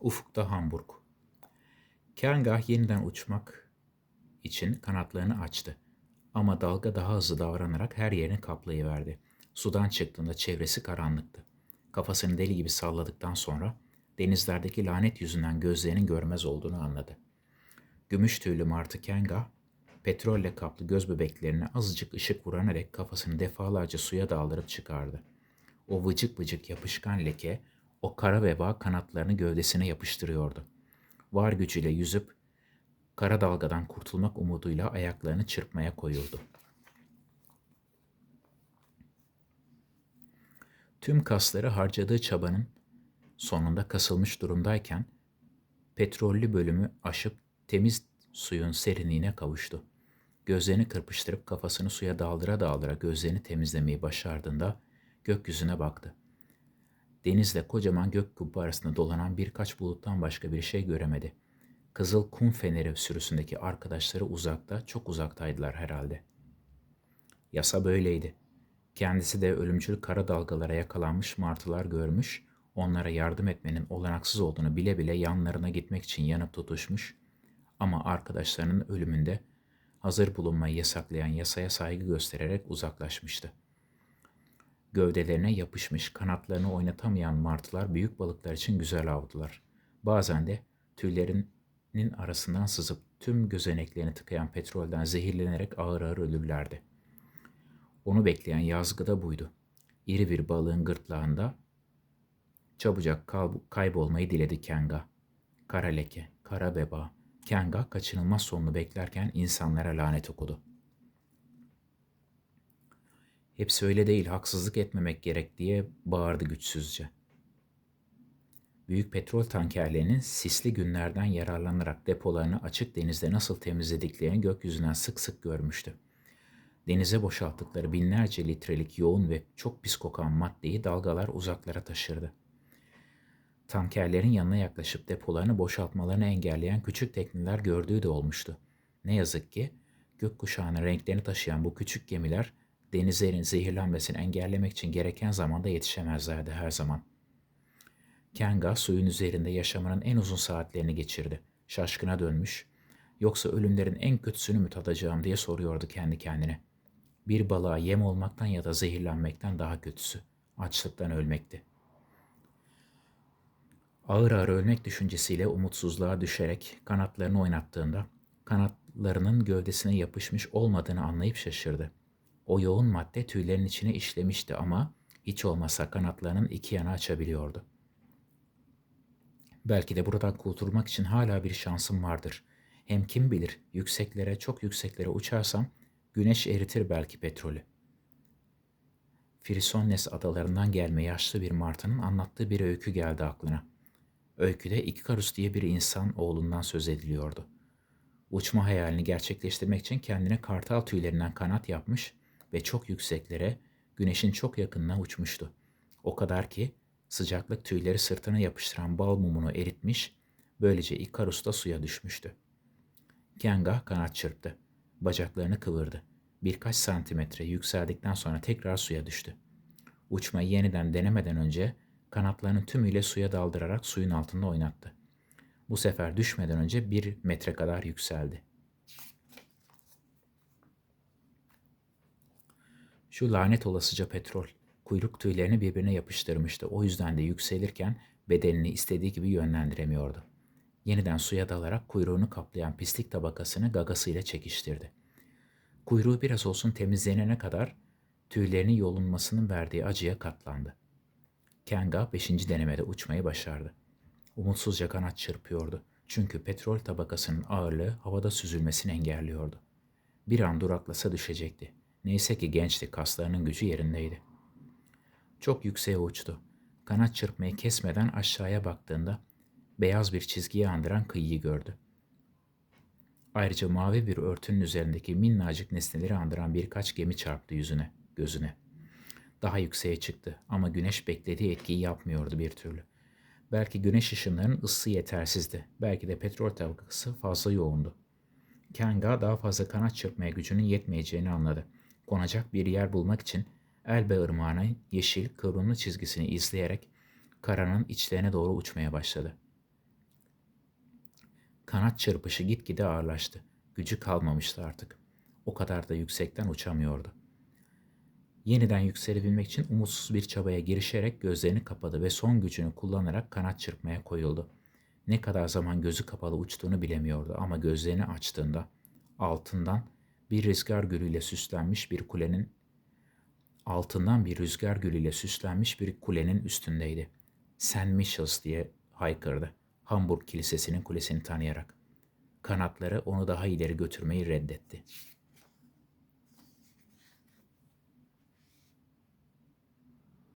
Ufukta Hamburg. Kerngah yeniden uçmak için kanatlarını açtı. Ama dalga daha hızlı davranarak her yerini kaplayıverdi. Sudan çıktığında çevresi karanlıktı. Kafasını deli gibi salladıktan sonra denizlerdeki lanet yüzünden gözlerinin görmez olduğunu anladı. Gümüş tüylü martı Kenga, petrolle kaplı göz bebeklerine azıcık ışık vurana dek kafasını defalarca suya daldırıp çıkardı. O vıcık vıcık yapışkan leke, o kara veba kanatlarını gövdesine yapıştırıyordu. Var gücüyle yüzüp, kara dalgadan kurtulmak umuduyla ayaklarını çırpmaya koyuldu. Tüm kasları harcadığı çabanın sonunda kasılmış durumdayken petrollü bölümü aşıp temiz suyun serinliğine kavuştu. Gözlerini kırpıştırıp kafasını suya daldıra daldıra gözlerini temizlemeyi başardığında gökyüzüne baktı. Denizle kocaman gök kubbe arasında dolanan birkaç buluttan başka bir şey göremedi. Kızıl kum feneri sürüsündeki arkadaşları uzakta, çok uzaktaydılar herhalde. Yasa böyleydi. Kendisi de ölümcül kara dalgalara yakalanmış martılar görmüş, onlara yardım etmenin olanaksız olduğunu bile bile yanlarına gitmek için yanıp tutuşmuş ama arkadaşlarının ölümünde hazır bulunmayı yasaklayan yasaya saygı göstererek uzaklaşmıştı. Gövdelerine yapışmış, kanatlarını oynatamayan martılar büyük balıklar için güzel avdılar. Bazen de tüylerinin arasından sızıp tüm gözeneklerini tıkayan petrolden zehirlenerek ağır ağır ölürlerdi. Onu bekleyen yazgı da buydu. İri bir balığın gırtlağında çabucak kaybolmayı diledi Kenga. Kara leke, kara beba. Kenga kaçınılmaz sonunu beklerken insanlara lanet okudu. Hepsi öyle değil, haksızlık etmemek gerek diye bağırdı güçsüzce. Büyük petrol tankerlerinin sisli günlerden yararlanarak depolarını açık denizde nasıl temizlediklerini gökyüzünden sık sık görmüştü. Denize boşalttıkları binlerce litrelik yoğun ve çok pis kokan maddeyi dalgalar uzaklara taşırdı. Tankerlerin yanına yaklaşıp depolarını boşaltmalarını engelleyen küçük tekneler gördüğü de olmuştu. Ne yazık ki gökkuşağının renklerini taşıyan bu küçük gemiler denizlerin zehirlenmesini engellemek için gereken zamanda yetişemezlerdi her zaman. Kenga suyun üzerinde yaşamının en uzun saatlerini geçirdi. Şaşkına dönmüş, yoksa ölümlerin en kötüsünü mü tadacağım diye soruyordu kendi kendine. Bir balığa yem olmaktan ya da zehirlenmekten daha kötüsü. Açlıktan ölmekti. Ağır ağır ölmek düşüncesiyle umutsuzluğa düşerek kanatlarını oynattığında kanatlarının gövdesine yapışmış olmadığını anlayıp şaşırdı. O yoğun madde tüylerin içine işlemişti ama hiç olmazsa kanatlarının iki yana açabiliyordu. Belki de buradan kurtulmak için hala bir şansım vardır. Hem kim bilir yükseklere çok yükseklere uçarsam güneş eritir belki petrolü. Frisonnes adalarından gelme yaşlı bir martının anlattığı bir öykü geldi aklına. Öyküde Ikarus diye bir insan oğlundan söz ediliyordu. Uçma hayalini gerçekleştirmek için kendine kartal tüylerinden kanat yapmış ve çok yükseklere, güneşin çok yakınına uçmuştu. O kadar ki sıcaklık tüyleri sırtına yapıştıran bal mumunu eritmiş, böylece Ikarus da suya düşmüştü. Kenga kanat çırptı. Bacaklarını kıvırdı. Birkaç santimetre yükseldikten sonra tekrar suya düştü. Uçmayı yeniden denemeden önce kanatlarını tümüyle suya daldırarak suyun altında oynattı. Bu sefer düşmeden önce bir metre kadar yükseldi. Şu lanet olasıca petrol, kuyruk tüylerini birbirine yapıştırmıştı. O yüzden de yükselirken bedenini istediği gibi yönlendiremiyordu. Yeniden suya dalarak kuyruğunu kaplayan pislik tabakasını gagasıyla çekiştirdi. Kuyruğu biraz olsun temizlenene kadar tüylerinin yolunmasının verdiği acıya katlandı. Kenga beşinci denemede uçmayı başardı. Umutsuzca kanat çırpıyordu. Çünkü petrol tabakasının ağırlığı havada süzülmesini engelliyordu. Bir an duraklasa düşecekti. Neyse ki gençti, kaslarının gücü yerindeydi. Çok yükseğe uçtu. Kanat çırpmayı kesmeden aşağıya baktığında beyaz bir çizgiyi andıran kıyıyı gördü. Ayrıca mavi bir örtünün üzerindeki minnacık nesneleri andıran birkaç gemi çarptı yüzüne, gözüne. Daha yükseğe çıktı ama güneş beklediği etkiyi yapmıyordu bir türlü. Belki güneş ışınlarının ısısı yetersizdi. Belki de petrol tabakası fazla yoğundu. Kenga daha fazla kanat çırpmaya gücünün yetmeyeceğini anladı. Konacak bir yer bulmak için Elbe ırmağının yeşil kıvrımlı çizgisini izleyerek karanın içlerine doğru uçmaya başladı. Kanat çırpışı gitgide ağırlaştı. Gücü kalmamıştı artık. O kadar da yüksekten uçamıyordu. Yeniden yükselebilmek için umutsuz bir çabaya girişerek gözlerini kapadı ve son gücünü kullanarak kanat çırpmaya koyuldu. Ne kadar zaman gözü kapalı uçtuğunu bilemiyordu ama gözlerini açtığında altından bir rüzgar gülüyle süslenmiş bir kulenin altından bir rüzgar gülüyle süslenmiş bir kulenin üstündeydi. Sen Michels diye haykırdı. Hamburg Kilisesi'nin kulesini tanıyarak. Kanatları onu daha ileri götürmeyi reddetti.